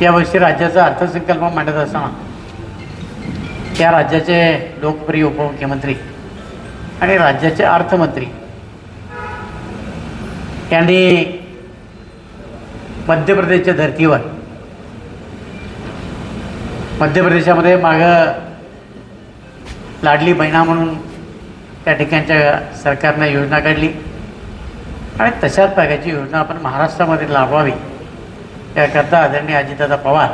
यावर्षी राज्याचा अर्थसंकल्प मांडत असताना त्या राज्याचे लोकप्रिय उपमुख्यमंत्री आणि राज्याचे अर्थमंत्री यांनी मध्य प्रदेशच्या धर्तीवर मध्य प्रदेशामध्ये मागं लाडली बहिणा म्हणून त्या ठिकाणच्या सरकारनं योजना काढली आणि तशाच प्रकारची योजना आपण महाराष्ट्रामध्ये राबवावी त्याकरता आदरणीय अजितदादा पवार.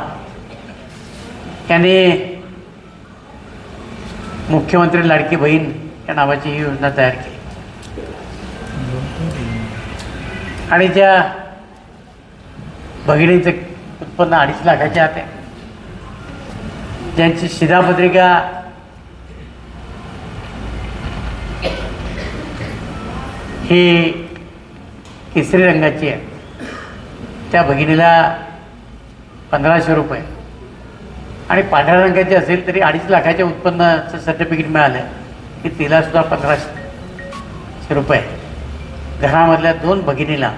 यांनी मुख्यमंत्री लाडकी बहीण या नावाची ही योजना तयार केली. आणि ज्या भगिनीचं उत्पन्न अडीच लाखाच्या आत आहे. ज्यांची शिधापत्रिका ही केसरी रंगाची आहे. त्या भगिनीला पंधराशे रुपये. आणि पांढऱ्या रंगाची असेल तरी अडीच लाखाच्या उत्पन्नाचं सर्टिफिकेट मिळालं की तिलासुद्धा पंधराशे रुपये. घरामधल्या दोन भगिनीला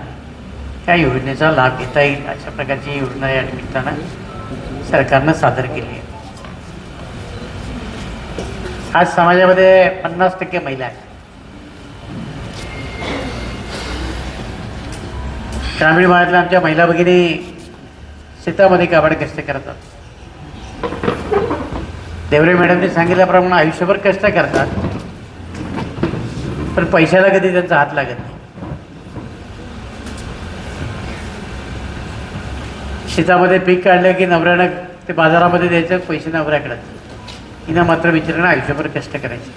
त्या योजनेचा लाभ घेता येईल अशा प्रकारची योजना या निमित्तानं सरकारनं सादर केली आहे. आज समाजामध्ये पन्नास टक्के महिला आहेत. ग्रामीण भागातल्या आमच्या महिला भगिनी शेतामध्ये काबाड कष्ट करतात. देवरे मॅडमने सांगितल्याप्रमाणे आयुष्यभर कष्ट करतात. पण पैशाला कधी त्यांचा हात लागत नाही. शेतामध्ये पीक काढलं की नवऱ्यानं ते बाजारामध्ये द्यायचं पैसे नवऱ्याकडे. हिनं मात्र विचारणं आयुष्यभर कष्ट करायचे.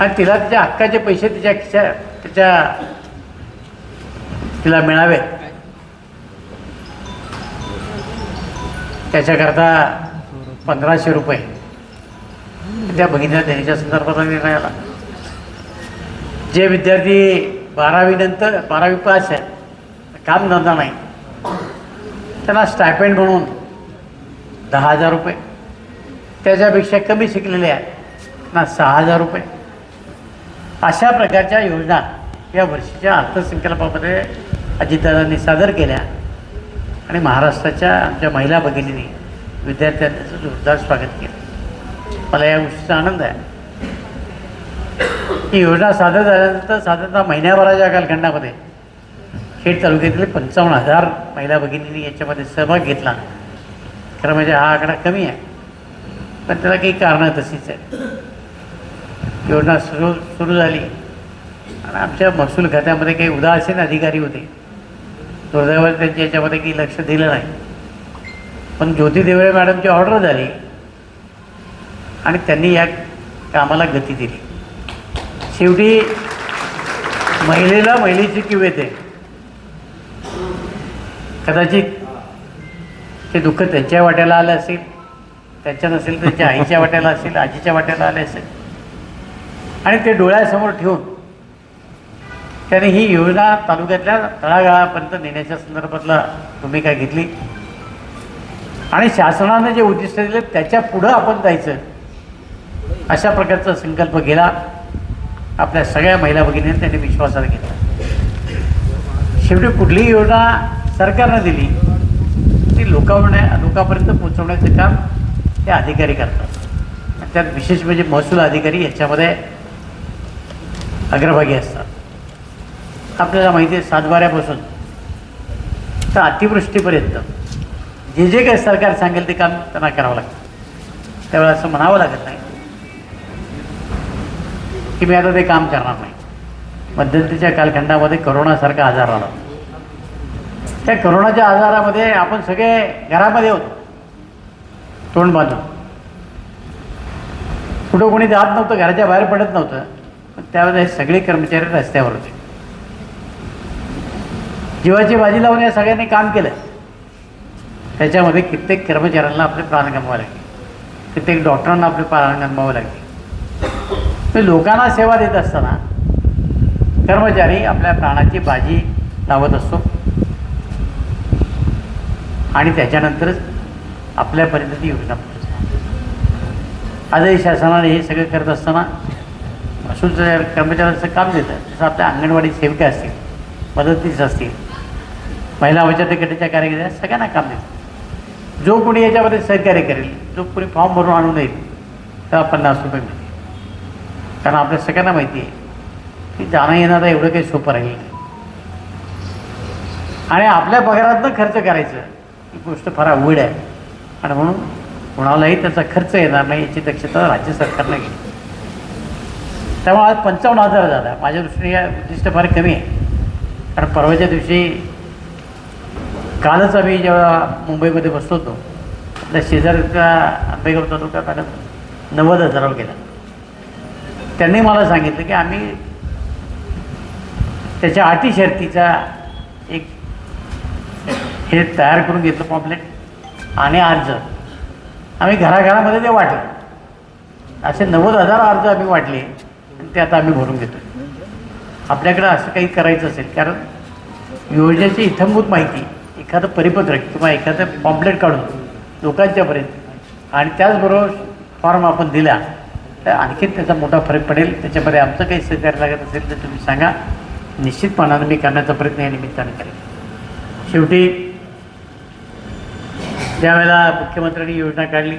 आणि तिला तिच्या हक्काचे पैसे तिच्या खिशा तिच्या तिला मिळावेत त्याच्याकरता पंधराशे रुपये. त्या भगिनीला देण्याच्या संदर्भात निर्णय आला. जे विद्यार्थी बारावीनंतर बारावी पास आहे काम धंदा नाही त्यांना स्टायपेंड म्हणून दहा हजार रुपये. त्याच्यापेक्षा कमी शिकलेले आहेत ना सहा हजार रुपये. अशा प्रकारच्या योजना या वर्षीच्या अर्थसंकल्पामध्ये अजितदादांनी सादर केल्या आणि महाराष्ट्राच्या आमच्या महिला भगिनींनी विद्यार्थ्यांचं जोरदार स्वागत केलं. मला या गोष्टीचा आनंद आहे. ही योजना सादर झाल्यानंतर साधारणतः महिन्याभराच्या कालखंडामध्ये खेड तालुक्यातील पंचावन्न हजार महिला भगिनींनी याच्यामध्ये सहभाग घेतला. खरं म्हणजे हा आकडा कमी आहे. पण त्याला काही कारणं तशीच आहे योजना सुरू सुरू झाली. आणि आमच्या महसूल खात्यामध्ये काही उदासीन अधिकारी होते. दुर्दैवाने त्यांच्या याच्यामध्ये काही लक्ष दिलं नाही. पण ज्योती देवळे मॅडमची ऑर्डर झाली. आणि त्यांनी या कामाला गती दिली. शेवटी महिलेला महिलेची किव येते. कदाचित ते दुःख त्यांच्या वाट्याला आलं असेल त्यांच्या नसेल त्यांच्या आईच्या वाट्याला असेल आजीच्या वाट्याला आले असेल. आणि ते डोळ्यासमोर ठेवून त्याने ही योजना तालुक्यातल्या तळागाळापर्यंत नेण्याच्या संदर्भातला भूमिका घेतली? आणि शासनानं जे उद्दिष्ट दिले त्याच्या पुढं आपण जायचं. अशा प्रकारचा संकल्प केला. आपल्या सगळ्या महिला भगिनीने त्यांनी विश्वासात घेतला. शेवटी कुठलीही योजना सरकारनं दिली ती लोकांना लोकांपर्यंत पोहोचवण्याचं काम ते अधिकारी करतात. आणि त्यात विशेष म्हणजे महसूल अधिकारी याच्यामध्ये अग्रभागी असतात. आपल्याला माहिती आहे सातबाऱ्यापासून. तर अतिवृष्टीपर्यंत. जे जे काही सरकार सांगेल ते काम त्यांना करावं लागतं. त्यावेळेला असं म्हणावं लागत नाही. की मी आता ते काम करणार नाही. मध्यंतीच्या कालखंडामध्ये करोनासारखा आजार आला. त्या करोनाच्या आजारामध्ये आपण सगळे घरामध्ये होतो. तोंड बांधून. कुठं कोणी जात नव्हतं घराच्या बाहेर पडत नव्हतं. पण त्यावेळेला हे सगळे कर्मचारी रस्त्यावर होते. जीवाची बाजी लावून या सगळ्यांनी काम केलं त्याच्यामध्ये कित्येक कर्मचाऱ्यांना आपले प्राण गमवावे लागले. कित्येक डॉक्टरांना आपले प्राण गमवावे लागले. ते लोकांना सेवा देत असताना कर्मचारी आपल्या प्राणाची बाजी लावत असतो. आणि त्याच्यानंतरच आपल्यापर्यंत ती योजना पोहोचते. आजही शासनाने हे सगळं करत असताना महसूलच्या कर्मचाऱ्यांचं काम देतं जसं आपल्या अंगणवाडी सेविका असतील मदतीस असतील महिला बचत गटाच्या कार्यकर्त्या सगळ्यांना काम देतो. जो कोणी याच्यामध्ये सहकार्य करेल जो कोणी फॉर्म भरून आणून देईल त्याला पन्नास रुपये मिळतील. कारण आपल्या सगळ्यांना माहिती आहे की जाणं येणं एवढं काही सोपं राहील नाही. आणि आपल्या पगारातनं खर्च करायचं ही गोष्ट फार अवघड आहे. आणि म्हणून कोणालाही त्याचा खर्च येणार नाही याची दक्षता राज्य सरकारनं घेतली त्यामुळे आज पंचावन्न हजार झाला. माझ्या दृष्टीने या उद्दिष्ट फार कमी आहे. कारण परवाच्या दिवशी कालच आम्ही जेव्हा मुंबईमध्ये बसलो होतो आपल्या शेजारचा आंबेगाव तालुका आता नव्वद हजारावर गेला. त्यांनी मला सांगितलं की आम्ही त्याच्या अटी शर्तीचा एक हे तयार करून घेतलं पॉम्पलेट आणि अर्ज. आम्ही घराघरामध्ये ते वाटलं. असे नव्वद हजार अर्ज आम्ही वाटले आणि ते आता आम्ही भरून घेतो आपल्याकडं असं काही करायचं असेल कारण योजनेची इथंभूत माहिती एखादं परिपत्रक किंवा एखादं पॉम्पलेट काढून लोकांच्यापर्यंत आणि त्याचबरोबर फॉर्म आपण दिला तर आणखीन त्याचा मोठा फरक पडेल. त्याच्यामध्ये आमचं काही सहकार्य लागत असेल तर तुम्ही सांगा. निश्चितपणानं मी करण्याचा प्रयत्न या निमित्तानं करेन. शेवटी ज्यावेळेला मुख्यमंत्र्यांनी योजना काढली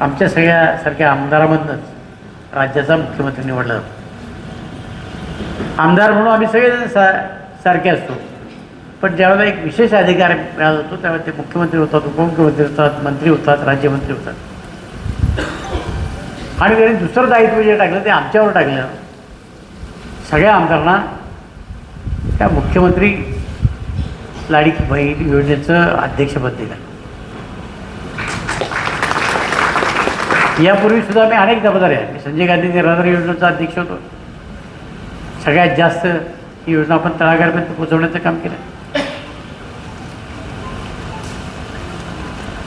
आमच्या सगळ्यासारख्या आमदारामधनंच राज्याचा मुख्यमंत्री निवडला जातो. आमदार म्हणून आम्ही सगळेजण सा सारखे असतो. पण ज्यावेळेला एक विशेष अधिकार मिळाला होतो त्यावेळेला ते मुख्यमंत्री होतात उपमुख्यमंत्री होतात मंत्री होतात राज्यमंत्री होतात. आणि त्यांनी दुसरं दायित्व जे टाकलं ते आमच्यावर टाकलं. सगळ्या आमदारांना त्या मुख्यमंत्री लाडकी बहीण योजनेचं अध्यक्षपद दिलं. यापूर्वी सुद्धा मी अनेक जबाबदारी आहे मी संजय गांधी निराधार योजनेचा अध्यक्ष होतो. सगळ्यात जास्त ही योजना आपण तळागाळापर्यंत पोहोचवण्याचं काम केलं.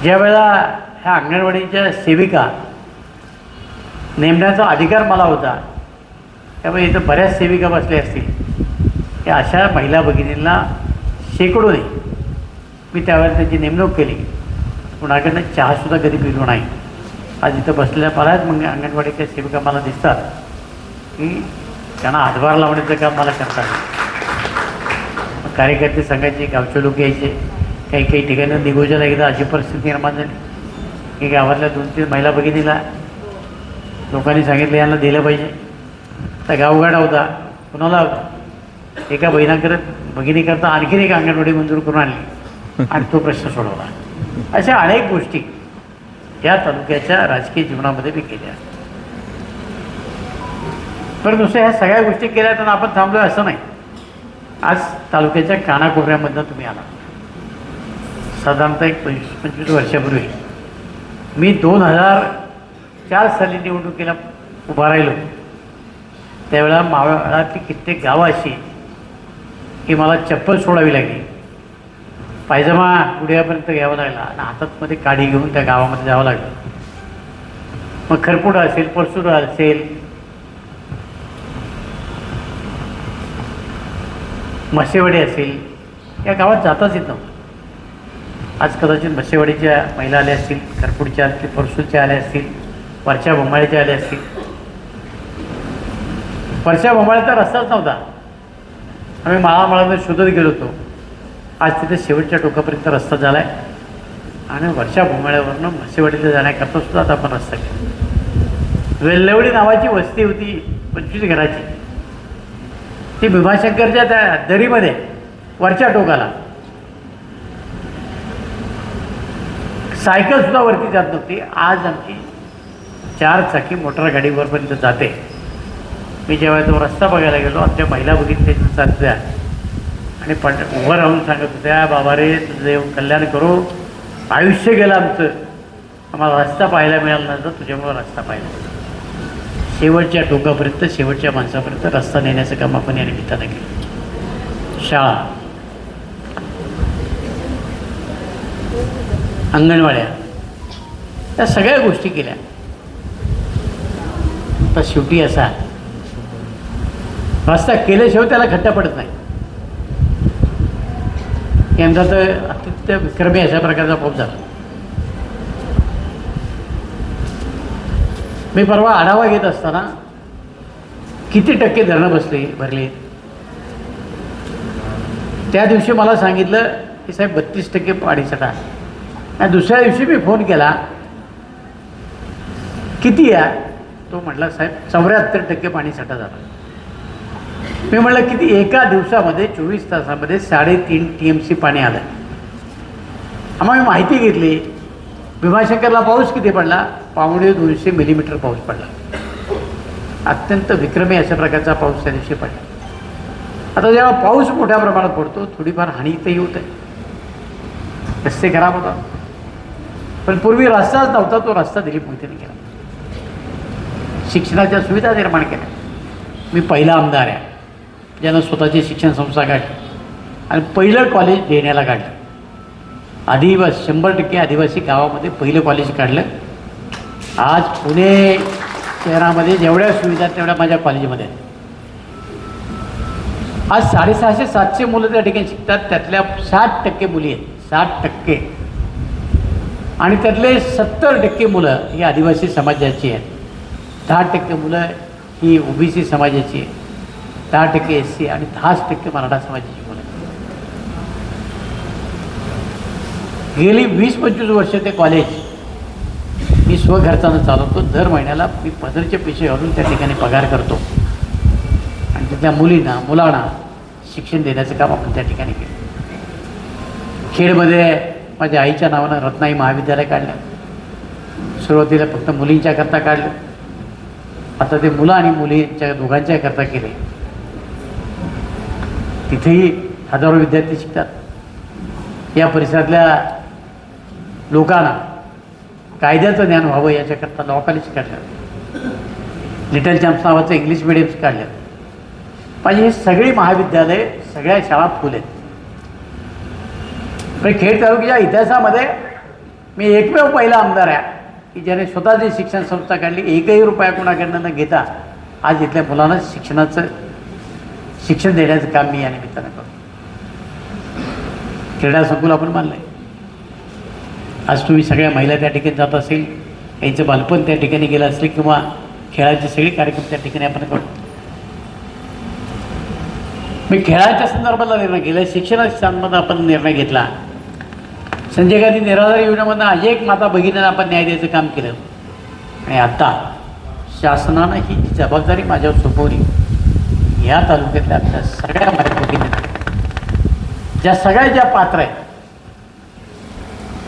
ज्या वेळेला ह्या अंगणवाडीच्या सेविका नेमण्याचा अधिकार मला होता त्यामुळे इथं बऱ्याच सेविका बसल्या असतील. की अशा महिला भगिनींना शेकडोने मी त्यावेळेला त्यांची नेमणूक केली. कुणाकडनं चहासुद्धा कधी पिलो नाही. आज इथं बसलेल्या बऱ्याच मग अंगणवाडीच्या सेविका मला दिसतात. की त्यांना हातभार लावण्याचं काम मला करतात. कार्यकर्ते सांगायचे गावचे लोक यायचे. काही काही ठिकाणी निगोजाला एकदा अशी परिस्थिती निर्माण झाली. की गावातल्या दोन तीन महिला भगिनीला लोकांनी सांगितलं यांना दिलं पाहिजे. तर गावगाडा होता. कुणाला? एका बहिणाकडे भगिनीकरता आणखीन एक अंगणवाडी मंजूर करून आणली. आणि तो प्रश्न सोडवला. अशा अनेक गोष्टी या तालुक्याच्या राजकीय जीवनामध्ये मी केल्या. पण नुसतं ह्या सगळ्या गोष्टी केल्या तर आपण थांबलो असं नाही. आज तालुक्याच्या कानाकोपऱ्यामधनं तुम्ही आला. साधारणतः एक पंचवीस पंचवीस वर्षापूर्वी. मी दोन हजार चार साली निवडणुकीला उभा राहिलो. त्यावेळेला मावळातली कित्येक गावं अशी की मला चप्पल सोडावी लागली. पायजमा गुडघ्यापर्यंत घ्यावा लागला आणि हातातमध्ये काडी घेऊन त्या गावामध्ये जावं लागलं. मग खरपुडा असेल परसुरा असेल मसेवाडी असेल या गावात जाताच येत नव्हतं. आज कदाचित मसेवाडीच्या महिला आल्या असतील खरपुडच्या असतील परसूच्या आल्या असतील वरच्या भोमाळ्याच्या आल्या असतील. वरच्या भोमाळ्याचा रस्ताच नव्हता. आम्ही माळामाळामध्ये शोधत गेलो होतो. आज तिथे शेवटच्या टोकापर्यंत रस्ता झाला आहे आणि वरच्या भोमाळ्यावरनं म्हसेवाडीला जाण्याकरता सुद्धा आता आपण रस्ता केला. वेल्लवडी नावाची वस्ती होती पंचवीस घराची. ती भीमाशंकरच्या त्या दरीमध्ये वरच्या टोकाला. सायकलसुद्धा वरती जात नव्हती. आज आमची चार चाकी मोटर गाडीवरपर्यंत जाते. मी जेव्हा तो रस्ता बघायला गेलो आमच्या महिला बघितल्या चालत्या आणि पण उभं राहून सांगत होत्या बाबा रे तुझं येऊन कल्याण करू. आयुष्य गेलं आमचं. आम्हाला रस्ता पाहायला मिळाला नव्हता तुझ्यामुळं रस्ता पाहिला. शेवटच्या टोकापर्यंत शेवटच्या माणसापर्यंत रस्ता नेण्याचं काम आपण या निमित्तानं केलं. शाळा. अंगणवाड्या. या सगळ्या गोष्टी केल्या. तर शेवटी असा. रस्ता केल्याशिवाय त्याला खड्डा पडत नाही. यंदा तर अत्यंत विक्रमी अशा प्रकारचा पाऊस झाला. मी परवा आढावा घेत असताना किती टक्के धरणं बसले भरले. त्या दिवशी मला सांगितलं की साहेब बत्तीस टक्के पाणी पाणीसाठा आणि दुसऱ्या दिवशी मी फोन केला किती आहे? तो म्हटला साहेब चौऱ्याहत्तर टक्के पाणी साठा झाला. मी म्हटलं किती? एका दिवसामध्ये चोवीस तासामध्ये साडेतीन टी एम सी पाणी आलं आम्हाला मी माहिती घेतली. भीमाशंकरला पाऊस किती पडला? पावणे दोनशे मिलीमीटर पाऊस पडला. अत्यंत विक्रमी अशा प्रकारचा पाऊस त्या दिवशी पडला. आता जेव्हा पाऊस मोठ्या प्रमाणात पडतो थोडीफार हानी तर होत. आहे रस्ते खराब होतात. पण पूर्वी रस्ताच नव्हता तो रस्ता दिलीप मोहितेने केला. शिक्षणाच्या सुविधा निर्माण केल्या. मी पहिला आमदार आहे. ज्यानं स्वतःची शिक्षण संस्था काढली आणि पहिलं कॉलेज देण्याला काढलं. आदिवासी शंभर टक्के आदिवासी गावामध्ये पहिलं कॉलेज काढलं. आज पुणे शहरामध्ये जेवढ्या सुविधा तेवढ्या माझ्या कॉलेजमध्ये आहेत. आज साडेसहाशे सातशे मुलं त्या ठिकाणी शिकतात त्यातल्या साठ टक्के मुली आहेत. साठ टक्के. आणि त्यातले सत्तर टक्के मुलं ही आदिवासी समाजाची आहेत. दहा टक्के मुलं ही ओबीसी समाजाची आहे दहा टक्के एस सी आणि दहाच टक्के मराठा समाजाची मुलं गेली वीस पंचवीस वर्ष ते कॉलेज मी स्वखर्चानं चालवतो. दर महिन्याला मी पदरचे पैसे घालून त्या ठिकाणी पगार करतो. आणि तिथल्या मुलींना मुलांना शिक्षण देण्याचं काम आपण त्या ठिकाणी केलं. खेडमध्ये माझ्या आईच्या नावानं रत्नाई महाविद्यालय काढलं. सुरुवातीला फक्त मुलींच्या करता काढलं. आता ते मुलं आणि मुलींच्या दोघांच्या करता केले. तिथेही हजारो विद्यार्थी शिकतात. या परिसरातल्या लोकांना कायद्याचं ज्ञान व्हावं याच्याकरता लॉ कॉलेज काढलं. लिटल चॅम्प्स नावाचं इंग्लिश मिडियम्स काढलं. पाहिजे हे सगळी महाविद्यालय सगळ्या शाळा फुल आहेत. म्हणजे खेड तालुक्याच्या इतिहासामध्ये मी एकमेव पहिला आमदार आहे की ज्याने स्वतःची शिक्षण संस्था काढली एकही रुपया कोणाकडनं न घेता आज इथल्या मुलांना शिक्षणाचं शिक्षण देण्याचं काम मी या निमित्तानं करतो. क्रीडा संकुल आपण मानलंय. आज तुम्ही सगळ्या महिला त्या ठिकाणी जात असेल यांचं बालपण त्या ठिकाणी गेलं असेल किंवा खेळाचे सगळे कार्यक्रम त्या ठिकाणी आपण करतो. मी खेळाच्या संदर्भातला निर्णय केला शिक्षणाच्या संदर्भात आपण निर्णय घेतला. संजय गांधी निराधार योजनेमधनं आज एक माता भगिनींना आपण न्याय द्यायचं काम केलं. आणि आता शासनानं ही जी जबाबदारी माझ्यावर सोपवली. या तालुक्यातल्या आपल्या सगळ्या माता भगिनींना. ज्या सगळ्या ज्या पात्र आहेत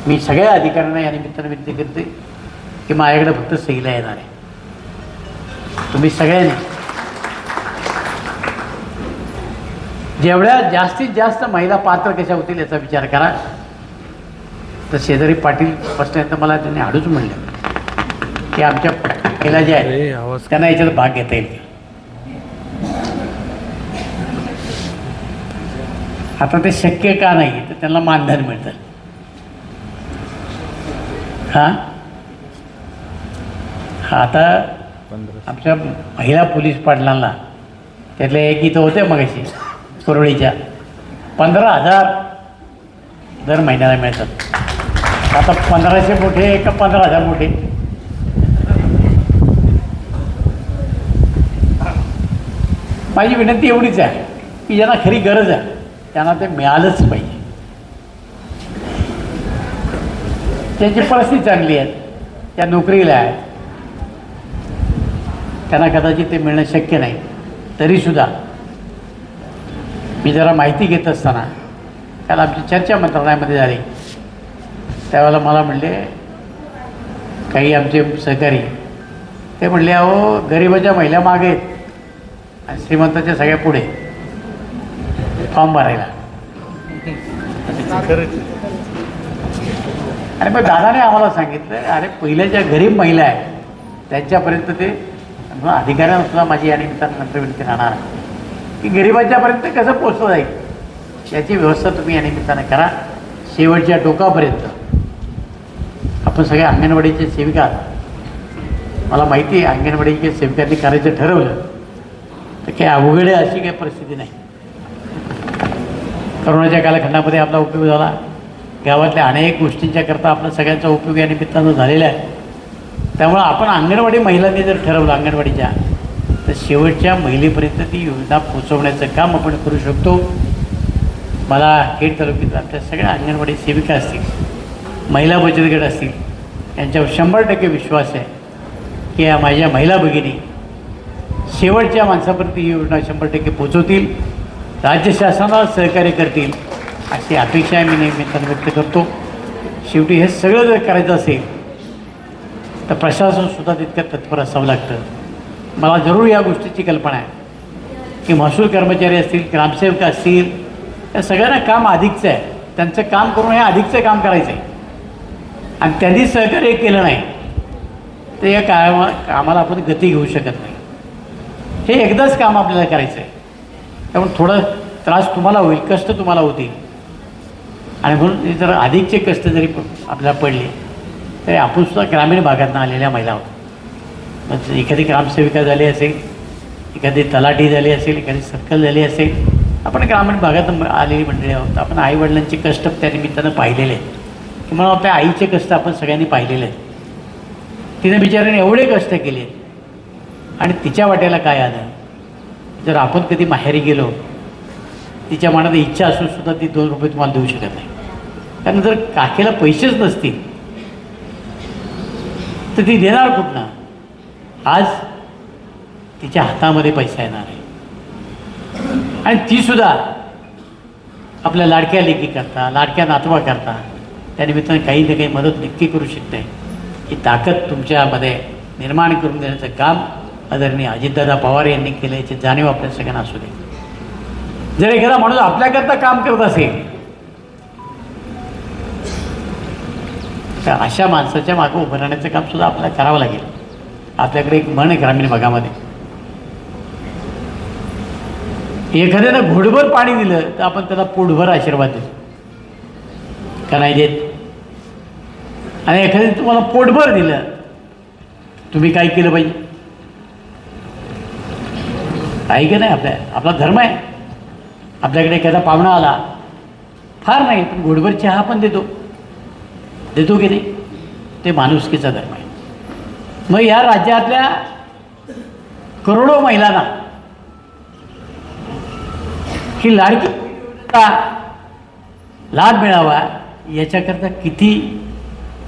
मी सगळ्या अधिकाऱ्यांना या निमित्तानं विनंती करते की माझ्याकडे फक्त सहीला येणार आहे. तुम्ही सगळ्यांनी जेवढ्या जास्तीत जास्त महिला पात्र कशा होतील याचा विचार करा. तर शेजारी पाटील बसल्यानंतर मला त्यांनी हाडूच म्हणलं. की आमच्या आहेत अरे आवाज त्यांना याच्यात भाग घेता येईल. आता ते शक्य का नाही तर त्यांना मानधन मिळतं. हां? आता आमच्या महिला पोलीस पाटलांना त्यातले एक इथं होते मगाशी कुरळीच्या. पंधरा हजार दर महिन्याला मिळतात. आता पंधराशे मोठे का पंधरा हजार मोठे? माझी विनंती एवढीच आहे की ज्यांना खरी गरज आहे त्यांना ते मिळालंच पाहिजे. त्यांची परिस्थिती चांगली आहे त्या नोकरीला आहे. त्यांना कदाचित ते मिळणं शक्य नाही तरीसुद्धा. मी जरा माहिती घेत असताना त्याला आमची चर्चा मंत्रालयामध्ये झाली. त्यावेळेला मला म्हणले काही आमचे सहकारी ते म्हणले अहो गरिबाच्या महिला मागे आहेत. आणि श्रीमंताच्या सगळ्या पुढे फॉर्म भरायला. आणि मग दादाने आम्हाला सांगितलं अरे पहिल्या ज्या गरीब महिला आहेत त्यांच्यापर्यंत ते मग अधिकाऱ्यांना सुद्धा माझी या निमित्तानं नंतर विनंती राहणार की गरिबाच्यापर्यंत कसं पोचलं जाईल? याची व्यवस्था तुम्ही या निमित्तानं करा. शेवटच्या टोकापर्यंत आपण सगळ्या अंगणवाडीचे सेविका मला माहिती आहे अंगणवाडीच्या सेविकांनी करायचं ठरवलं. तर काही अवघड आहे अशी काही परिस्थिती नाही. करोनाच्या कालखंडामध्ये आपला उपयोग झाला. गावातल्या अनेक गोष्टींच्या करता आपला सगळ्यांचा उपयोग या निमित्तानं झालेला आहे. त्यामुळं आपण अंगणवाडी महिलांनी जर ठरवलं अंगणवाडीच्या तर शेवटच्या महिलेपर्यंत ती योजना पोचवण्याचं काम आपण करू शकतो. मला खेड तालुक्यात आपल्या सगळ्या अंगणवाडी सेविका असतील महिला बचत गट असतील यांच्यावर शंभर टक्के विश्वास आहे की या माझ्या महिला भगिनी शेवटच्या माणसापर्यंत ही योजना शंभर टक्के पोचवतील राज्य शासनाला सहकार्य करतील अशी अपेक्षा मी नेहमी व्यक्त करतो. शेवटी हे सगळं जर करायचं असेल तर प्रशासनसुद्धा तितकं तत्पर असावं लागतं. मला जरूर या गोष्टीची कल्पना आहे की महसूल कर्मचारी असतील ग्रामसेवक असतील या सगळ्यांना काम अधिकचं आहे. त्यांचं काम करून हे अधिकचं काम करायचं आहे आणि त्यांनी सहकार्य केलं नाही तर या कामा कामाला आपण गती घेऊ शकत नाही. हे एकदाच काम आपल्याला करायचं आहे त्यामुळे थोडं त्रास तुम्हाला होईल कष्ट तुम्हाला होतील. आणि म्हणून हे जर अधिकचे कष्ट जरी प- आपल्याला पडले तरी आपण सुद्धा ग्रामीण भागातनं आलेल्या महिला आहोत. मग एखादी ग्रामसेविका झाली असेल एखादी तलाठी झाली असेल एखादी सर्कल झाली असेल आपण ग्रामीण भागात आलेली मंडळी आहोत. आपण आईवडिलांचे कष्ट त्या निमित्तानं पाहिलेले आहेत. तुम्हाला आपल्या आईचे कष्ट आपण सगळ्यांनी पाहिलेले आहेत. तिने बिचाऱ्याने एवढे कष्ट केले आणि तिच्या वाट्याला काय आलं? जर आपण कधी माहेरी गेलो तिच्या मनात इच्छा असून सुद्धा ती दोन रुपये तुम्हाला देऊ शकत नाही. कारण जर काकेला पैसेच नसतील तर ती देणार कुठनं? आज तिच्या हातामध्ये पैसा येणार आहे. आणि तीसुद्धा आपल्या लाडक्या लेकी करता लाडक्या नातवा करता त्या निमित्ताने काही ना काही मदत नक्की करू शकते. ही ताकद तुमच्यामध्ये निर्माण करून देण्याचं काम आदरणीय अजितदादा पवार यांनी केलं याची जाणीव आपल्या सगळ्यांना असू दे. जर एखादा माणूस आपल्याकरता काम करत असेल तर अशा माणसाच्या मागं उभं राहण्याचं काम सुद्धा आपल्याला करावं लागेल. आपल्याकडे एक म्हण आहे ग्रामीण भागामध्ये. एखाद्यानं घोडभर पाणी दिलं तर आपण त्याला पोटभर आशीर्वाद देतो का नाही देत आणि एखाद्याने तुम्हाला पोटभर दिलं तुम्ही काय केलं पाहिजे आहे की नाही आपल्या आपला धर्म आहे. आपल्याकडे एखादा पाहुणा आला फार नाही पण घोडभर चहा पण देतो. देतो की नाही? ते माणुसकीचा धर्म आहे. मग या राज्यातल्या करोडो महिलांना ही लाडकी लाभ मिळावा याच्याकरता किती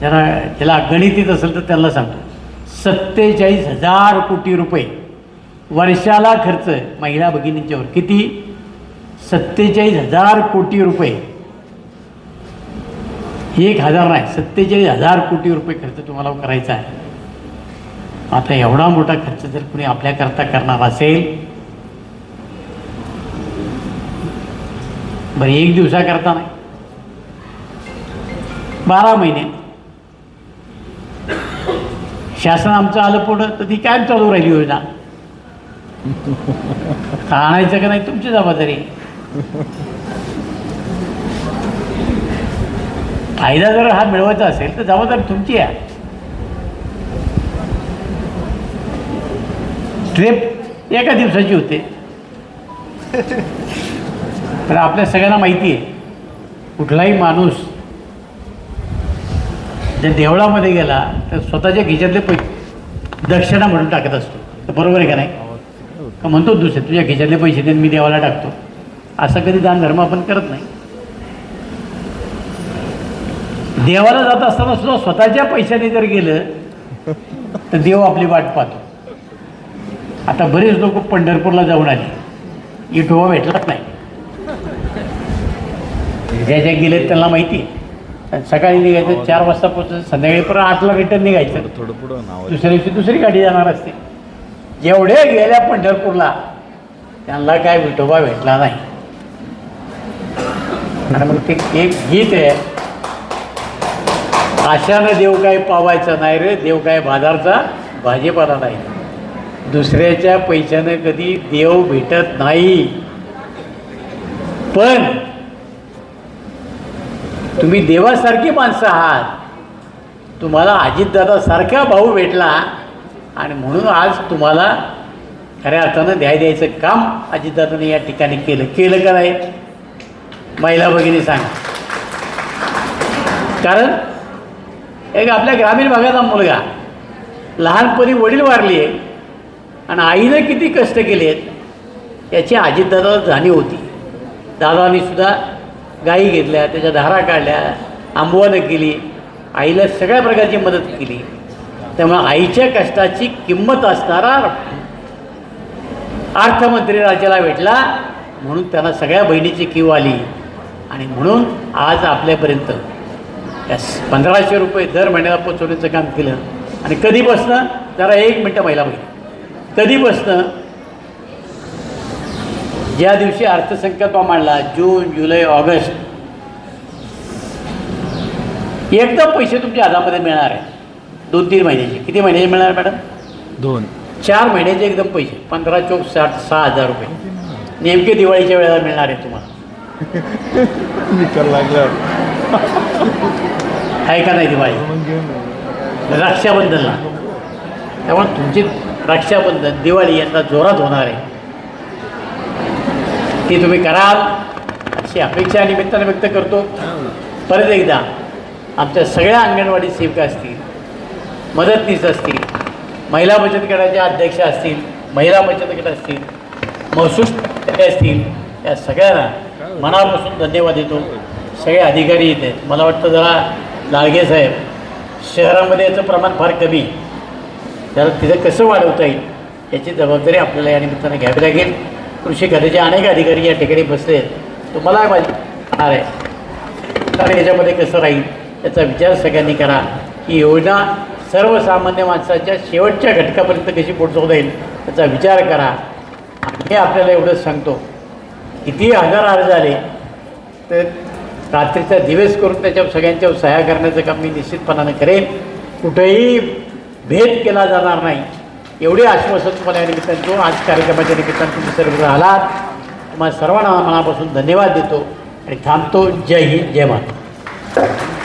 जरा ज्याला गणित येत असेल तर त्यांना सांगतो. सत्तेचाळीस हजार कोटी रुपये वर्षाला खर्च महिला भगिनींच्यावर किती? सत्तेचाळीस हजार कोटी रुपये. एक हजार नाही सत्तेचाळीस हजार कोटी रुपये खर्च तुम्हाला करायचा आहे. आता एवढा मोठा खर्च जर कुणी आपल्याकरता करणार असेल बरं एक दिवसाकरता नाही. बारा महिने. शासन आमचं आलं पुढं तर ती काय चालू राहिली योजना. आणायचं का नाही तुमची जबाबदारी? फायदा जर हा मिळवायचा असेल तर जबाबदारी तुमची आहे. ट्रिप एका दिवसाची होते. तर आपल्या सगळ्यांना माहिती आहे कुठलाही माणूस जर देवळामध्ये गेला तर स्वतःच्या खिशातले पैसे दक्षिणा म्हणून टाकत असतो. तर बरोबर आहे का नाही? का म्हणतो दुसरे तुझ्या खिशातले पैसे देऊन मी देवाला टाकतो. असं कधी दान धर्म आपण करत नाही. देवाला जात असताना सुद्धा स्वतःच्या पैशाने जर गेलं तर देव आपली वाट पाहतो. आता बरेच लोक पंढरपूरला जाऊन आले. इटोवा भेटलाच नाही. ज्या ज्या गेलेत त्यांना माहिती आहे. सकाळी निघायचं चार वाजता पोहोचायचं संध्याकाळी परत आठला रिटर्न निघायचं. थोडं पुढं नाव दुसऱ्या दिवशी दुसरी गाडी जाणार असते. जेवढे गेल्या पंढरपूरला त्यांना काय विठोबा भेटला नाही. आणि मग ते एक गीत आहे. आशानं देव काय पावायचा नाही रे देव काय बाजारचा भाजीपाला नाही. दुसऱ्याच्या पैशानं कधी देव भेटत नाही. पण तुम्ही देवासारखी माणसं आहात. तुम्हाला अजितदादा सारखा भाऊ भेटला आणि म्हणून आज तुम्हाला खऱ्या अर्थानं ध्याय द्यायचं काम अजितदादाने या ठिकाणी केलं. केलं का नाही? महिला भगिनी सांग. कारण एक आपल्या ग्रामीण भागाचा मुलगा लहानपणी वडील वारली आहे आणि आईनं किती कष्ट केले आहेत याची अजितदादा जाणीव होती. दादानी सुद्धा गाई घेतल्या त्याच्या धारा काढल्या आंबवानं केली आईला सगळ्या प्रकारची मदत केली. त्यामुळे आईच्या कष्टाची किंमत असणारा अर्थमंत्री राज्याला भेटला म्हणून त्यांना सगळ्या बहिणीची किव आली. आणि म्हणून आज आपल्यापर्यंत त्या पंधराशे रुपये दर महिन्याला पोचवण्याचं काम केलं. आणि कधीपासनं जरा एक मिनटं महिला बघितलं कधीपासनं ज्या दिवशी अर्थसंकल्प मांडला जून जुलै ऑगस्ट एकदम पैसे तुमच्या हातामध्ये मिळणार आहे दोन तीन महिन्याचे. किती महिन्याचे मिळणार मॅडम? दोन. चार महिन्याचे एकदम पैसे. पंधरा चौक साठ सहा हजार रुपये. नेमके दिवाळीच्या वेळेला मिळणार आहे तुम्हाला. आहे का नाही दिवाळी? मग घेऊन रक्षाबंधनला. त्यामुळे तुमची रक्षाबंधन दिवाळी यंदा जोरात होणार आहे. ती तुम्ही कराल अशी अपेक्षा निमित्ताने व्यक्त करतो. परत एकदा आमच्या सगळ्या अंगणवाडी सेविका असतील मदतनीस असतील महिला बचत गटाच्या अध्यक्षा असतील महिला बचत गट असतील महसूल असतील या सगळ्यांना मनापासून धन्यवाद देतो. सगळे अधिकारी येत आहेत. मला वाटतं जरा लाळगे साहेब शहरामध्ये याचं प्रमाण फार कमी. त्याला तिथं कसं वाढवता येईल याची जबाबदारी आपल्याला या निमित्तानं घ्यावी लागेल. कृषी खात्याचे अनेक अधिकारी या ठिकाणी बसले आहेत. तुम्हाला माहिती? होणार आहे आणि याच्यामध्ये कसं राहील? याचा विचार सगळ्यांनी करा. की योजना सर्वसामान्य माणसाच्या शेवटच्या घटकापर्यंत कशी पोहोचवता येईल याचा विचार करा. हे आपल्याला एवढंच सांगतो. किती हजार अर्ज आले तर रात्रीचा दिवस करून त्याच्यावर सगळ्यांच्या सह्या करण्याचं काम मी निश्चितपणानं करेन. कुठेही भेद केला जाणार नाही. एवढी आश्वासन तुम्हाला या निमित्तानं देऊन आज कार्यक्रमाच्या निमित्तानं तुम्ही सर्व आलात. तुम्हाला सर्वांना मनापासून धन्यवाद देतो आणि थांबतो. जय हिंद जय महाराज